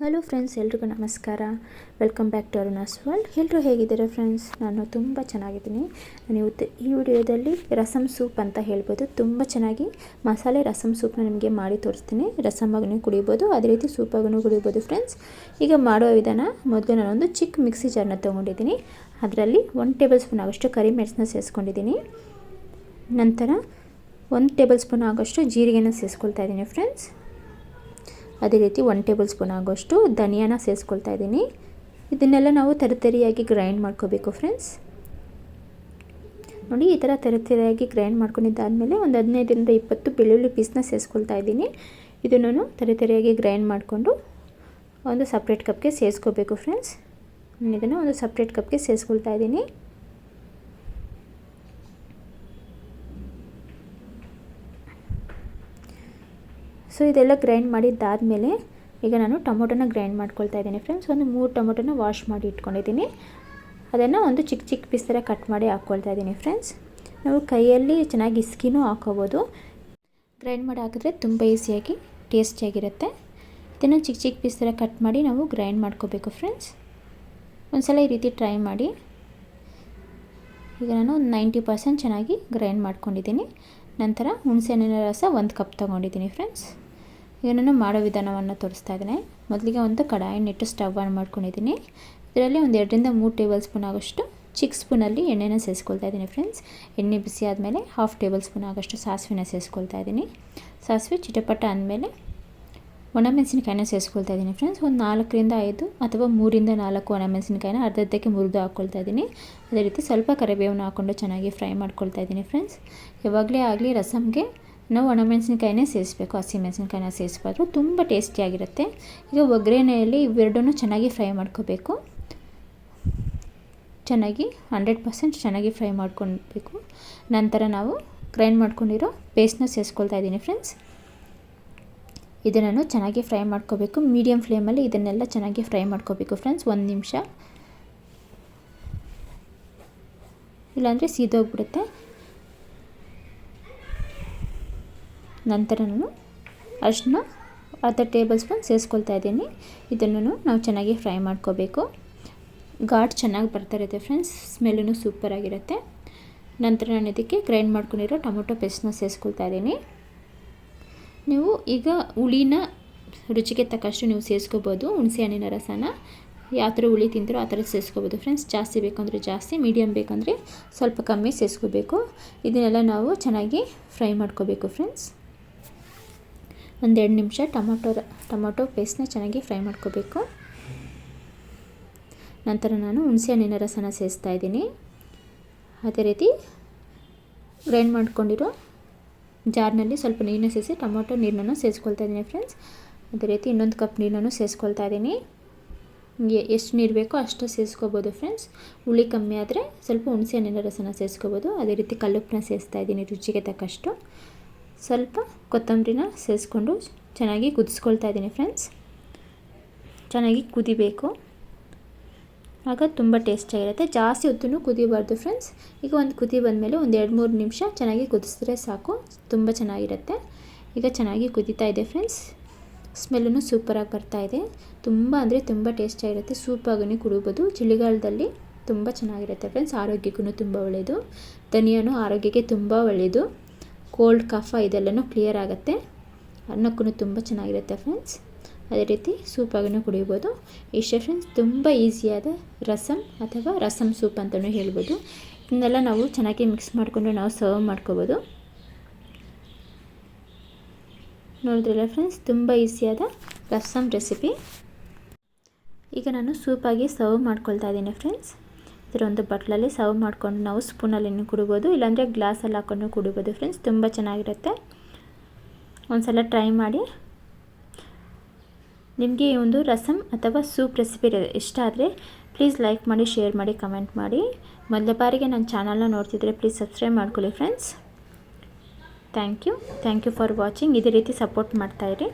Hello friends ಎಲ್ರಿಗೂ ನಮಸ್ಕಾರ. Welcome back to Aruna's world ಎಲ್ಲರೂ ಹೇಗಿದ್ದೀರಾ ಫ್ರೆಂಡ್ಸ್ ನಾನು ತುಂಬ ಚೆನ್ನಾಗಿದ್ದೀನಿ. ನಾನು ಈ ವಿಡಿಯೋದಲ್ಲಿ ರಸಮ್ ಸೂಪ್ ಅಂತ ಹೇಳ್ಬೋದು. ತುಂಬ ಚೆನ್ನಾಗಿ ಮಸಾಲೆ ರಸಮ್ ಸೂಪ್ನ ನಿಮಗೆ ಮಾಡಿ ತೋರಿಸ್ತೀನಿ. ರಸಮಾಗೂ ಕುಡಿಬೋದು, ಅದೇ ರೀತಿ ಸೂಪಾಗೂ ಕುಡಿಬೋದು ಫ್ರೆಂಡ್ಸ್ ಈಗ ಮಾಡುವ ವಿಧಾನ, ಮೊದಲು ನಾನೊಂದು ಚಿಕ್ಕ ಮಿಕ್ಸಿ ಜಾರ್ನ ತೊಗೊಂಡಿದ್ದೀನಿ. ಅದರಲ್ಲಿ ಒನ್ ಟೇಬಲ್ ಸ್ಪೂನ್ ಆಗೋಷ್ಟು ಕರಿ ಮೆಣಸನ್ನ ಸೇರಿಸ್ಕೊಂಡಿದ್ದೀನಿ ನಂತರ ಒಂದು ಟೇಬಲ್ ಸ್ಪೂನ್ ಆಗೋಷ್ಟು ಜೀರಿಗೆನ ಸೇರಿಸ್ಕೊಳ್ತಾ ಇದ್ದೀನಿ ಫ್ರೆಂಡ್ಸ್ ಅದೇ ರೀತಿ ಒನ್ ಟೇಬಲ್ ಸ್ಪೂನ್ ಆಗೋಷ್ಟು ಧನಿಯಾನ ಸೇರಿಸ್ಕೊಳ್ತಾ ಇದ್ದೀನಿ. ಇದನ್ನೆಲ್ಲ ನಾವು ತರತರಿಯಾಗಿ ಗ್ರೈಂಡ್ ಮಾಡ್ಕೋಬೇಕು ಫ್ರೆಂಡ್ಸ್ ನೋಡಿ, ಈ ಥರ ತರತರಿಯಾಗಿ ಗ್ರೈಂಡ್ ಮಾಡ್ಕೊಂಡಿದ್ದಾದಮೇಲೆ ಒಂದು ಹದಿನೈದರಿಂದ ಇಪ್ಪತ್ತು ಬೆಳ್ಳುಳ್ಳಿ ಪೀಸ್ನ ಸೇರಿಸ್ಕೊಳ್ತಾ ಇದ್ದೀನಿ. ಇದನ್ನು ತರತರಿಯಾಗಿ ಗ್ರೈಂಡ್ ಮಾಡಿಕೊಂಡು ಒಂದು ಸಪ್ರೇಟ್ ಕಪ್ಗೆ ಸೇರಿಸ್ಕೋಬೇಕು ಫ್ರೆಂಡ್ಸ್ ಇದನ್ನು ಒಂದು ಸಪ್ರೇಟ್ ಕಪ್ಗೆ ಸೇರಿಸ್ಕೊಳ್ತಾ ಇದ್ದೀನಿ. ಸೊ ಇದೆಲ್ಲ ಗ್ರೈಂಡ್ ಮಾಡಿದ್ದಾದಮೇಲೆ ಈಗ ನಾನು ಟೊಮೊಟೊನ ಗ್ರೈಂಡ್ ಮಾಡ್ಕೊಳ್ತಾ ಇದ್ದೀನಿ ಫ್ರೆಂಡ್ಸ್ ಒಂದು ಮೂರು ಟೊಮೊಟೊನ ವಾಶ್ ಮಾಡಿ ಇಟ್ಕೊಂಡಿದ್ದೀನಿ. ಅದನ್ನು ಒಂದು ಚಿಕ್ಕ ಚಿಕ್ಕ ಪೀಸ್ ಥರ ಕಟ್ ಮಾಡಿ ಹಾಕ್ಕೊಳ್ತಾ ಇದ್ದೀನಿ ಫ್ರೆಂಡ್ಸ್ ನಾವು ಕೈಯಲ್ಲಿ ಚೆನ್ನಾಗಿ ಇಸ್ಕಿನೂ ಹಾಕೋಬೋದು. ಗ್ರೈಂಡ್ ಮಾಡಿ ಹಾಕಿದ್ರೆ ತುಂಬ ಈಸಿಯಾಗಿ ಟೇಸ್ಟಿಯಾಗಿರುತ್ತೆ ಇದನ್ನು ಚಿಕ್ಕ ಚಿಕ್ಕ ಪೀಸ್ ಥರ ಕಟ್ ಮಾಡಿ ನಾವು ಗ್ರೈಂಡ್ ಮಾಡ್ಕೋಬೇಕು ಫ್ರೆಂಡ್ಸ್ ಒಂದು ಸಲ ಈ ರೀತಿ ಟ್ರೈ ಮಾಡಿ. ಈಗ ನಾನು ಒಂದು ನೈಂಟಿ ಪರ್ಸೆಂಟ್ ಚೆನ್ನಾಗಿ ಗ್ರೈಂಡ್ ಮಾಡ್ಕೊಂಡಿದ್ದೀನಿ. ನಂತರ ಹುಣಸೆಹಣ್ಣಿನ ರಸ ಒಂದು ಕಪ್ ತೊಗೊಂಡಿದ್ದೀನಿ ಫ್ರೆಂಡ್ಸ್ ಇದನ್ನು ಮಾಡೋ ವಿಧಾನವನ್ನು ತೋರಿಸ್ತಾ ಇದ್ದೀನಿ. ಮೊದಲಿಗೆ ಒಂದು ಕಡಾಯಿನಿಟ್ಟು ಸ್ಟವ್ ಆನ್ ಮಾಡ್ಕೊಂಡಿದ್ದೀನಿ. ಇದರಲ್ಲಿ ಒಂದು ಎರಡರಿಂದ ಮೂರು ಟೇಬಲ್ ಸ್ಪೂನ್ ಆಗೋಷ್ಟು ಚಿಕ್ಕ ಸ್ಪೂನಲ್ಲಿ ಎಣ್ಣೆನ ಸೇರಿಸ್ಕೊಳ್ತಾ ಇದ್ದೀನಿ ಫ್ರೆಂಡ್ಸ್. ಎಣ್ಣೆ ಬಿಸಿ ಆದಮೇಲೆ ಹಾಫ್ ಟೇಬಲ್ ಸ್ಪೂನ್ ಆಗೋಷ್ಟು ಸಾಸಿವೆನ ಸೇರಿಸ್ಕೊಳ್ತಾ ಇದ್ದೀನಿ. ಸಾಸಿವೆ ಚಿಟಪಟ ಅಂದಮೇಲೆ ಒಣಮೆಣಸಿನಕಾಯಿನ ಸೇರಿಸ್ಕೊಳ್ತಾ ಇದ್ದೀನಿ ಫ್ರೆಂಡ್ಸ್. ಒಂದು ನಾಲ್ಕರಿಂದ ಐದು ಅಥವಾ ಮೂರಿಂದ ನಾಲ್ಕು ಒಣಮೆಣಸಿನಕಾಯಿನ ಅರ್ಧದ್ದಕ್ಕೆ ಮುರಿದು ಹಾಕ್ಕೊಳ್ತಾ ಇದ್ದೀನಿ. ಅದೇ ರೀತಿ ಸ್ವಲ್ಪ ಕರಿಬೇವನ್ನು ಹಾಕ್ಕೊಂಡು ಚೆನ್ನಾಗಿ ಫ್ರೈ ಮಾಡ್ಕೊಳ್ತಾ ಇದ್ದೀನಿ ಫ್ರೆಂಡ್ಸ್. ಯಾವಾಗಲೇ ಆಗಲಿ ರಸಮ್ಗೆ ನಾವು ಒಣಮೆಣಸಿನ್ಕಾಯಿನೇ ಸೇರಿಸ್ಬೇಕು ಹಸಿಮೆಣಸಿನ್ಕಾಯಿನ ಸೇರಿಸ್ಬಾರ್ದು. ತುಂಬ ಟೇಸ್ಟಿಯಾಗಿರುತ್ತೆ. ಈಗ ಒಗ್ಗರಣೆಯಲ್ಲಿ ಇವೆರಡೂ ಚೆನ್ನಾಗಿ ಫ್ರೈ ಮಾಡ್ಕೋಬೇಕು. ಚೆನ್ನಾಗಿ ಹಂಡ್ರೆಡ್ ಪರ್ಸೆಂಟ್ ಚೆನ್ನಾಗಿ ಫ್ರೈ ಮಾಡ್ಕೊಬೇಕು. ನಂತರ ನಾವು ಗ್ರೈಂಡ್ ಮಾಡ್ಕೊಂಡಿರೋ ಪೇಸ್ಟ್ನ ಸೇರಿಸ್ಕೊಳ್ತಾ ಇದ್ದೀನಿ ಫ್ರೆಂಡ್ಸ್. ಇದನ್ನು ಚೆನ್ನಾಗಿ ಫ್ರೈ ಮಾಡ್ಕೋಬೇಕು. ಮೀಡಿಯಮ್ ಫ್ಲೇಮಲ್ಲಿ ಇದನ್ನೆಲ್ಲ ಚೆನ್ನಾಗಿ ಫ್ರೈ ಮಾಡ್ಕೋಬೇಕು ಫ್ರೆಂಡ್ಸ್. ಒಂದು ನಿಮಿಷ. ಇಲ್ಲಾಂದರೆ ಸೀದೋಗ್ಬಿಡುತ್ತೆ. ನಂತರ ನಾನು ಅಷ್ಟನ್ನ ಅರ್ಧ ಟೇಬಲ್ ಸ್ಪೂನ್ ಸೇರಿಸ್ಕೊಳ್ತಾ ಇದ್ದೀನಿ. ಇದನ್ನು ನಾವು ಚೆನ್ನಾಗಿ ಫ್ರೈ ಮಾಡ್ಕೋಬೇಕು. ಘಾಟ್ ಚೆನ್ನಾಗಿ ಬರ್ತಾ ಇರುತ್ತೆ ಫ್ರೆಂಡ್ಸ್. ಸ್ಮೆಲ್ಲೂ ಸೂಪರಾಗಿರುತ್ತೆ ನಂತರ ನಾನು ಇದಕ್ಕೆ ಗ್ರೈಂಡ್ ಮಾಡ್ಕೊಂಡಿರೋ ಟೊಮೊಟೊ ಪೇಸ್ಟ್ನ ಸೇರಿಸ್ಕೊಳ್ತಾ ಇದ್ದೀನಿ. ನೀವು ಈಗ ಹುಳಿನ ರುಚಿಗೆ ತಕ್ಕಷ್ಟು ನೀವು ಸೇರಿಸ್ಕೋಬೋದು ಹುಣಸೆ ಹಣ್ಣಿನ ರಸನ ಯಾವ ಥರ ಹುಳಿ ತಿಂತೀರೋ ಆ ಥರ ಸೇರಿಸ್ಕೋಬೋದು ಫ್ರೆಂಡ್ಸ್. ಜಾಸ್ತಿ ಬೇಕಂದರೆ ಜಾಸ್ತಿ ಮೀಡಿಯಮ್ ಬೇಕಂದರೆ ಸ್ವಲ್ಪ ಕಮ್ಮಿ ಸೇರಿಸ್ಕೋಬೇಕು ಇದನ್ನೆಲ್ಲ ನಾವು ಚೆನ್ನಾಗಿ ಫ್ರೈ ಮಾಡ್ಕೋಬೇಕು ಫ್ರೆಂಡ್ಸ್. ಒಂದೆರಡು ನಿಮಿಷ ಟೊಮೊಟೊ ಟೊಮೊಟೊ ಪೇಸ್ಟ್ನ ಚೆನ್ನಾಗಿ ಫ್ರೈ ಮಾಡ್ಕೋಬೇಕು. ನಂತರ ನಾನು ಹುಣಸೆ ಹಣ್ಣಿನ ರಸನ ಸೇರಿಸ್ತಾ ಇದ್ದೀನಿ. ಅದೇ ರೀತಿ ಗ್ರೈಂಡ್ ಮಾಡ್ಕೊಂಡಿರೋ ಜಾರ್ನಲ್ಲಿ ಸ್ವಲ್ಪ ನೀರನ್ನ ಸೇರಿಸಿ ಟೊಮೊಟೊ ನೀರನ್ನು ಸೇರಿಸ್ಕೊಳ್ತಾ ಇದ್ದೀನಿ ಫ್ರೆಂಡ್ಸ್. ಅದೇ ರೀತಿ ಇನ್ನೊಂದು ಕಪ್ ನೀರನ್ನು ಸೇರಿಸ್ಕೊಳ್ತಾ ಇದ್ದೀನಿ. ಎಷ್ಟು ನೀರು ಬೇಕೋ ಅಷ್ಟು ಸೇರಿಸ್ಕೋಬೋದು ಫ್ರೆಂಡ್ಸ್. ಹುಳಿ ಕಮ್ಮಿ ಆದರೆ ಸ್ವಲ್ಪ ಹುಣಸೆ ಹಣ್ಣಿನ ರಸನ ಸೇರಿಸ್ಕೋಬೋದು. ಅದೇ ರೀತಿ ಕಲ್ಲುಪ್ಪನ್ನ ಸೇರಿಸ್ತಾ ಇದ್ದೀನಿ ರುಚಿಗೆ ತಕ್ಕಷ್ಟು. ಸ್ವಲ್ಪ ಕೊತ್ತಂಬರಿನ ಸೇರಿಸ್ಕೊಂಡು ಚೆನ್ನಾಗಿ ಕುದಿಸ್ಕೊಳ್ತಾ ಇದ್ದೀನಿ ಫ್ರೆಂಡ್ಸ್. ಚೆನ್ನಾಗಿ ಕುದಿಬೇಕು. ಆಗ ತುಂಬ ಟೇಸ್ಟಾಗಿರುತ್ತೆ ಜಾಸ್ತಿ ಹೊತ್ತು ಕುದಿಬಾರ್ದು ಫ್ರೆಂಡ್ಸ್. ಈಗ ಒಂದು ಕುದಿ ಬಂದಮೇಲೆ ಒಂದು ಎರಡು ಮೂರು ನಿಮಿಷ ಚೆನ್ನಾಗಿ ಕುದಿಸಿದ್ರೆ ಸಾಕು. ತುಂಬ ಚೆನ್ನಾಗಿರುತ್ತೆ. ಈಗ ಚೆನ್ನಾಗಿ ಕುದೀತಾ ಇದೆ ಫ್ರೆಂಡ್ಸ್. ಸ್ಮೆಲ್ಲೂ ಸೂಪರಾಗಿ ಬರ್ತಾಯಿದೆ ತುಂಬ ಅಂದರೆ ತುಂಬ ಟೇಸ್ಟಾಗಿರುತ್ತೆ ಸೂಪಾಗೂ ಕುಡಿಬೋದು. ಚಳಿಗಾಲದಲ್ಲಿ ತುಂಬ ಚೆನ್ನಾಗಿರುತ್ತೆ ಫ್ರೆಂಡ್ಸ್. ಆರೋಗ್ಯಕ್ಕೂ ತುಂಬ ಒಳ್ಳೆಯದು ಧನಿಯಾನು ಆರೋಗ್ಯಕ್ಕೆ ತುಂಬ ಒಳ್ಳೆಯದು ಕೋಲ್ಡ್ ಕಫ ಇದೆಲ್ಲನೂ ಕ್ಲಿಯರ್ ಆಗುತ್ತೆ. ಅನ್ನಕ್ಕೂ ತುಂಬ ಚೆನ್ನಾಗಿರುತ್ತೆ ಫ್ರೆಂಡ್ಸ್ ಅದೇ ರೀತಿ ಸೂಪಾಗೂ ಕುಡಿಬೋದು. ಇಷ್ಟೇ ಫ್ರೆಂಡ್ಸ್ ತುಂಬ ಈಸಿಯಾದ ರಸಮ್ ಅಥವಾ ರಸಮ್ ಸೂಪ್ ಅಂತಲೂ ಹೇಳ್ಬೋದು. ಇದನ್ನೆಲ್ಲ ನಾವು ಚೆನ್ನಾಗಿ ಮಿಕ್ಸ್ ಮಾಡಿಕೊಂಡು ನಾವು ಸರ್ವ್ ಮಾಡ್ಕೋಬೋದು. ನೋಡಿದ್ರಲ್ಲ ಫ್ರೆಂಡ್ಸ್ ತುಂಬ ಈಸಿಯಾದ ರಸಮ್ ರೆಸಿಪಿ ಈಗ ನಾನು ಸೂಪಾಗಿ ಸರ್ವ್ ಮಾಡ್ಕೊಳ್ತಾ ಇದ್ದೀನಿ ಫ್ರೆಂಡ್ಸ್ ಇದರ ಒಂದು ಬಟ್ಲಲ್ಲಿ ಸರ್ವ್ ಮಾಡ್ಕೊಂಡು ನಾವು ಸ್ಪೂನಲ್ಲಿ ಕುಡಿಬೋದು. ಇಲ್ಲಾಂದರೆ ಗ್ಲಾಸಲ್ಲಿ ಹಾಕ್ಕೊಂಡು ಕುಡಿಬೋದು ಫ್ರೆಂಡ್ಸ್ ತುಂಬ ಚೆನ್ನಾಗಿರುತ್ತೆ. ಒಂದ್ಸಲ ಟ್ರೈ ಮಾಡಿ. ನಿಮಗೆ ಈ ಒಂದು ರಸಮ್ ಅಥವಾ ಸೂಪ್ ರೆಸಿಪಿ ಇಷ್ಟ ಆದರೆ ಪ್ಲೀಸ್ ಲೈಕ್ ಮಾಡಿ ಶೇರ್ ಮಾಡಿ ಕಮೆಂಟ್ ಮಾಡಿ. ಮೊದಲ ಬಾರಿಗೆ ನನ್ನ ಚಾನಲ್ನ ನೋಡ್ತಿದ್ರೆ ಪ್ಲೀಸ್ ಸಬ್ಸ್ಕ್ರೈಬ್ ಮಾಡ್ಕೊಳ್ಳಿ friends thank you thank you for watching ಇದೇ ರೀತಿ ಸಪೋರ್ಟ್ ಮಾಡ್ತಾಯಿರಿ